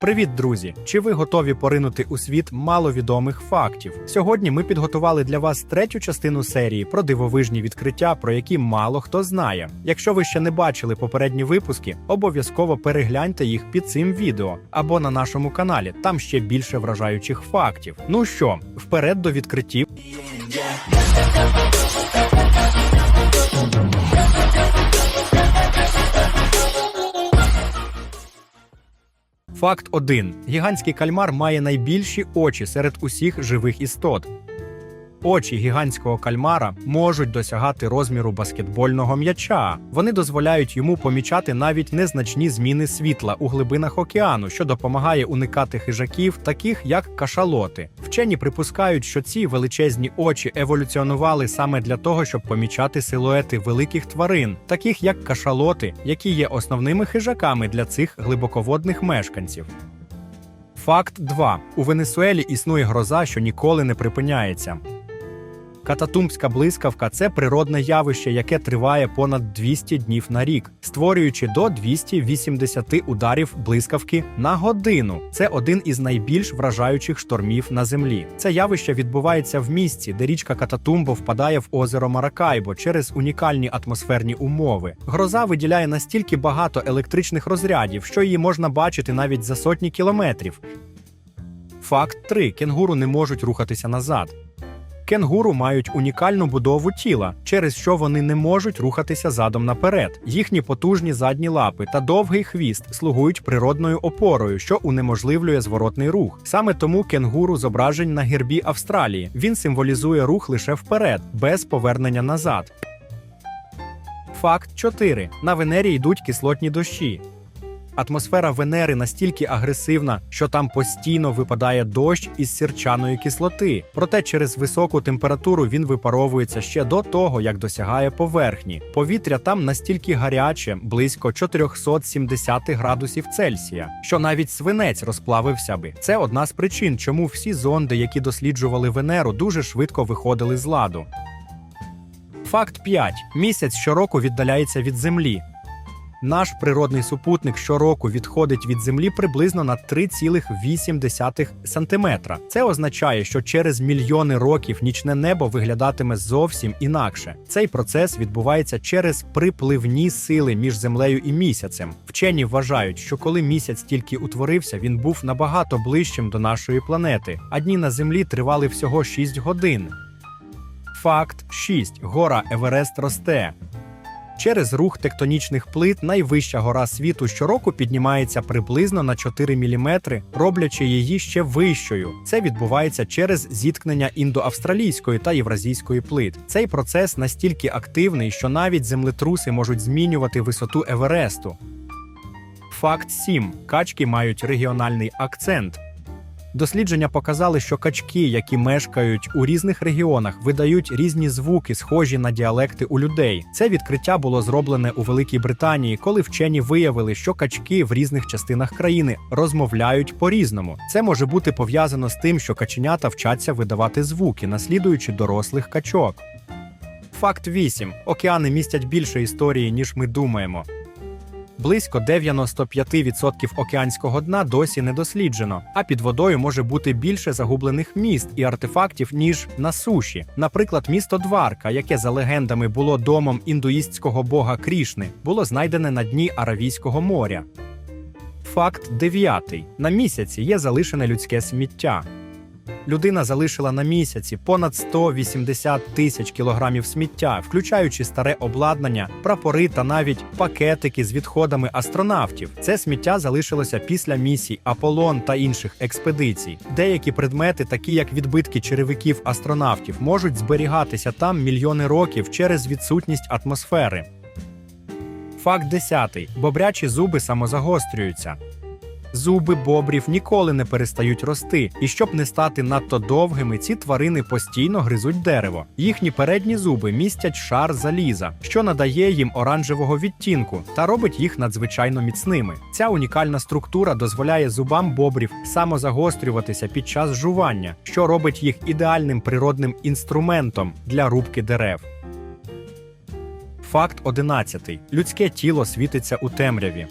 Привіт, друзі! Чи ви готові поринути у світ маловідомих фактів? Сьогодні ми підготували для вас третю частину серії про дивовижні відкриття, про які мало хто знає. Якщо ви ще не бачили попередні випуски, обов'язково перегляньте їх під цим відео або на нашому каналі. Там ще більше вражаючих фактів. Ну що, вперед до відкриттів. Факт 1. Гігантський кальмар має найбільші очі серед усіх живих істот. Очі гігантського кальмара можуть досягати розміру баскетбольного м'яча. Вони дозволяють йому помічати навіть незначні зміни світла у глибинах океану, що допомагає уникати хижаків, таких як кашалоти. Вчені припускають, що ці величезні очі еволюціонували саме для того, щоб помічати силуети великих тварин, таких як кашалоти, які є основними хижаками для цих глибоководних мешканців. Факт 2. У Венесуелі існує гроза, що ніколи не припиняється. Кататумбська блискавка це природне явище, яке триває понад 200 днів на рік, створюючи до 280 ударів блискавки на годину. Це один із найбільш вражаючих штормів на землі. Це явище відбувається в місці, де річка Кататумбо впадає в озеро Маракайбо через унікальні атмосферні умови. Гроза виділяє настільки багато електричних розрядів, що її можна бачити навіть за сотні кілометрів. Факт 3. кенгуру не можуть рухатися назад. Кенгуру мають унікальну будову тіла, через що вони не можуть рухатися задом наперед. Їхні потужні задні лапи та довгий хвіст слугують природною опорою, що унеможливлює зворотний рух. Саме тому кенгуру зображень на гербі Австралії. Він символізує рух лише вперед, без повернення назад. Факт 4. На Венері йдуть кислотні дощі. Атмосфера Венери настільки агресивна, що там постійно випадає дощ із сірчаної кислоти. Проте через високу температуру він випаровується ще до того, як досягає поверхні. Повітря там настільки гаряче, близько 470 градусів Цельсія, що навіть свинець розплавився би. Це одна з причин, чому всі зонди, які досліджували Венеру, дуже швидко виходили з ладу. Факт 5. Місяць щороку віддаляється від Землі. Наш природний супутник щороку відходить від Землі приблизно на 3,8 см. Це означає, що через мільйони років нічне небо виглядатиме зовсім інакше. Цей процес відбувається через припливні сили між землею і місяцем. Вчені вважають, що коли місяць тільки утворився, він був набагато ближчим до нашої планети, а дні на землі тривали всього 6 годин. Факт 6. Гора Еверест росте. Через рух тектонічних плит найвища гора світу щороку піднімається приблизно на 4 мм, роблячи її ще вищою. Це відбувається через зіткнення індоавстралійської та євразійської плит. Цей процес настільки активний, що навіть землетруси можуть змінювати висоту Евересту. Факт 7. Качки мають регіональний акцент. Дослідження показали, що качки, які мешкають у різних регіонах, видають різні звуки, схожі на діалекти у людей. Це відкриття було зроблене у Великій Британії, коли вчені виявили, що качки в різних частинах країни розмовляють по-різному. Це може бути пов'язано з тим, що каченята вчаться видавати звуки, наслідуючи дорослих качок. Факт 8. Океани містять більше історії, ніж ми думаємо. Близько 95% океанського дна досі не досліджено, а під водою може бути більше загублених міст і артефактів, ніж на суші. Наприклад, місто Дварка, яке за легендами було домом індуїстського бога Крішни, було знайдене на дні Аравійського моря. Факт 9. На місяці є залишене людське сміття. Людина залишила на місяці понад 180 тисяч кілограмів сміття, включаючи старе обладнання, прапори та навіть пакетики з відходами астронавтів. Це сміття залишилося після місій Аполлон та інших експедицій. Деякі предмети, такі як відбитки черевиків астронавтів, можуть зберігатися там мільйони років через відсутність атмосфери. Факт 10. Бобрячі зуби самозагострюються. Зуби бобрів ніколи не перестають рости, і щоб не стати надто довгими, ці тварини постійно гризуть дерево. Їхні передні зуби містять шар заліза, що надає їм оранжевого відтінку та робить їх надзвичайно міцними. Ця унікальна структура дозволяє зубам бобрів самозагострюватися під час жування, що робить їх ідеальним природним інструментом для рубки дерев. Факт 11. Людське тіло світиться у темряві.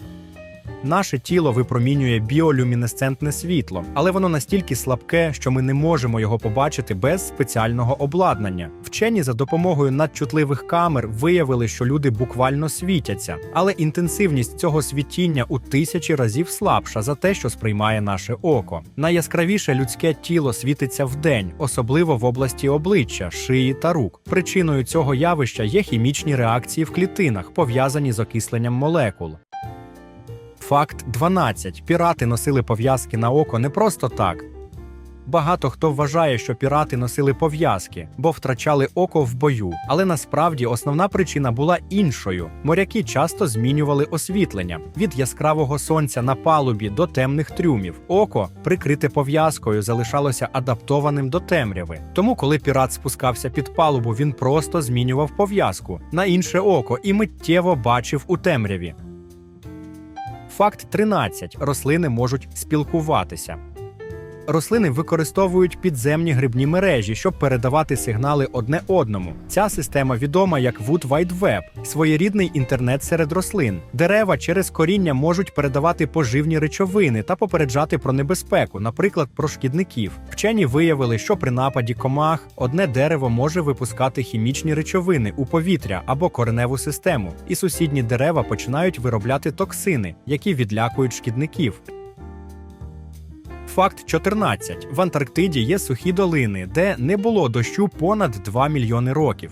Наше тіло випромінює біолюмінесцентне світло, але воно настільки слабке, що ми не можемо його побачити без спеціального обладнання. Вчені за допомогою надчутливих камер виявили, що люди буквально світяться, але інтенсивність цього світіння у тисячі разів слабша за те, що сприймає наше око. Найяскравіше людське тіло світиться вдень, особливо в області обличчя, шиї та рук. Причиною цього явища є хімічні реакції в клітинах, пов'язані з окисленням молекул. Факт 12. Пірати носили пов'язки на око не просто так. Багато хто вважає, що пірати носили пов'язки, бо втрачали око в бою. Але насправді основна причина була іншою. Моряки часто змінювали освітлення від яскравого сонця на палубі до темних трюмів. Око, прикрите пов'язкою, залишалося адаптованим до темряви. Тому, коли пірат спускався під палубу, він просто змінював пов'язку на інше око і миттєво бачив у темряві. Факт 13. Рослини можуть спілкуватися. Рослини використовують підземні грибні мережі, щоб передавати сигнали одне одному. Ця система відома як Wood Wide Web – своєрідний інтернет серед рослин. Дерева через коріння можуть передавати поживні речовини та попереджати про небезпеку, наприклад, про шкідників. Вчені виявили, що при нападі комах одне дерево може випускати хімічні речовини у повітря або кореневу систему, і сусідні дерева починають виробляти токсини, які відлякують шкідників. Факт 14. В Антарктиді є сухі долини, де не було дощу понад 2 мільйони років.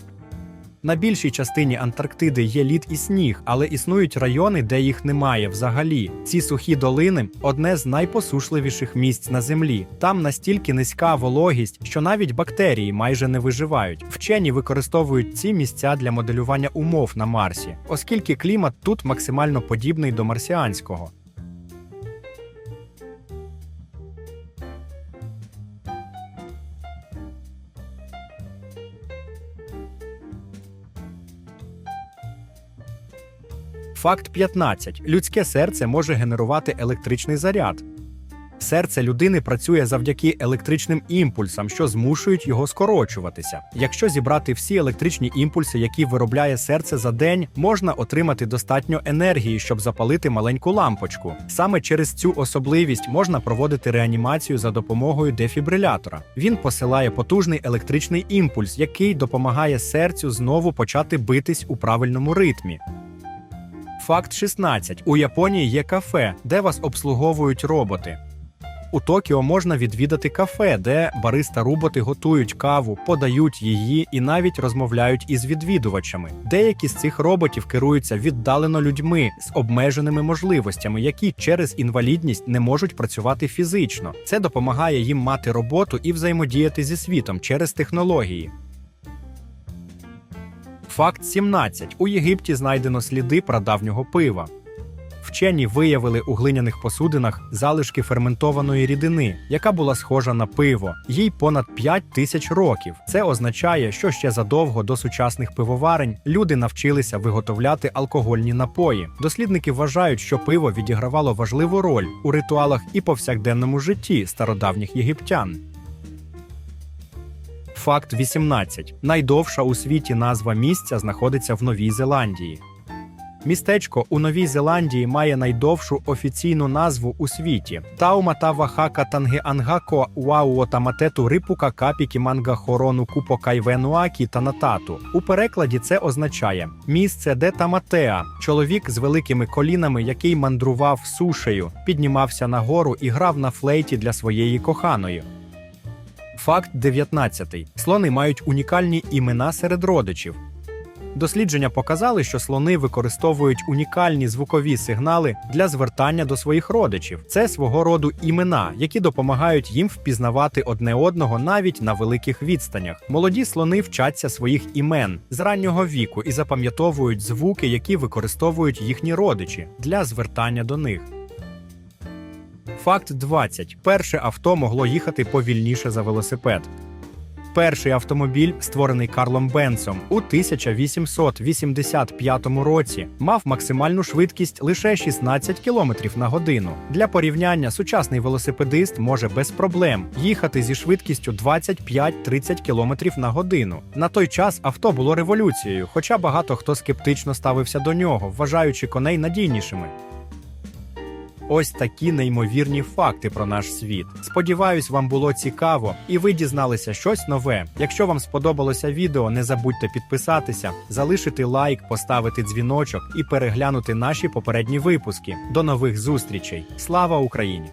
На більшій частині Антарктиди є лід і сніг, але існують райони, де їх немає взагалі. Ці сухі долини одне з найпосушливіших місць на землі. Там настільки низька вологість, що навіть бактерії майже не виживають. Вчені використовують ці місця для моделювання умов на Марсі, оскільки клімат тут максимально подібний до марсіанського. Факт 15. Людське серце може генерувати електричний заряд. Серце людини працює завдяки електричним імпульсам, що змушують його скорочуватися. Якщо зібрати всі електричні імпульси, які виробляє серце за день, можна отримати достатньо енергії, щоб запалити маленьку лампочку. Саме через цю особливість можна проводити реанімацію за допомогою дефібрилятора. Він посилає потужний електричний імпульс, який допомагає серцю знову почати битись у правильному ритмі. Факт 16. У Японії є кафе, де вас обслуговують роботи. У Токіо можна відвідати кафе, де бариста-роботи готують каву, подають її і навіть розмовляють із відвідувачами. Деякі з цих роботів керуються віддалено людьми з обмеженими можливостями, які через інвалідність не можуть працювати фізично. Це допомагає їм мати роботу і взаємодіяти зі світом через технології. Факт 17. У Єгипті знайдено сліди прадавнього пива. Вчені виявили у глиняних посудинах залишки ферментованої рідини, яка була схожа на пиво. Їй понад 5 тисяч років. Це означає, що ще задовго до сучасних пивоварень люди навчилися виготовляти алкогольні напої. Дослідники вважають, що пиво відігравало важливу роль у ритуалах і повсякденному житті стародавніх єгиптян. Факт 18. Найдовша у світі назва місця знаходиться в Новій Зеландії. Містечко у Новій Зеландії має найдовшу офіційну назву у світі Таумата Вахака Тангеангако Уауо Таматету Рипука Капікі Манга Хорону Купо Кайвенуакі Танатату. У перекладі це означає місце, де Таматеа, чоловік з великими колінами, який мандрував сушею, піднімався на гору і грав на флейті для своєї коханої. Факт 19. Слони мають унікальні імена серед родичів. Дослідження показали, що слони використовують унікальні звукові сигнали для звертання до своїх родичів. Це свого роду імена, які допомагають їм впізнавати одне одного навіть на великих відстанях. Молоді слони вчаться своїх імен з раннього віку і запам'ятовують звуки, які використовують їхні родичі для звертання до них. Факт 20. Перше авто могло їхати повільніше за велосипед. Перший автомобіль, створений Карлом Бенцом у 1885 році, мав максимальну швидкість лише 16 км на годину. Для порівняння сучасний велосипедист може без проблем їхати зі швидкістю 25-30 км на годину. На той час авто було революцією, хоча багато хто скептично ставився до нього, вважаючи коней надійнішими. Ось такі неймовірні факти про наш світ. Сподіваюсь, вам було цікаво і ви дізналися щось нове. Якщо вам сподобалося відео, не забудьте підписатися, залишити лайк, поставити дзвіночок і переглянути наші попередні випуски. До нових зустрічей! Слава Україні!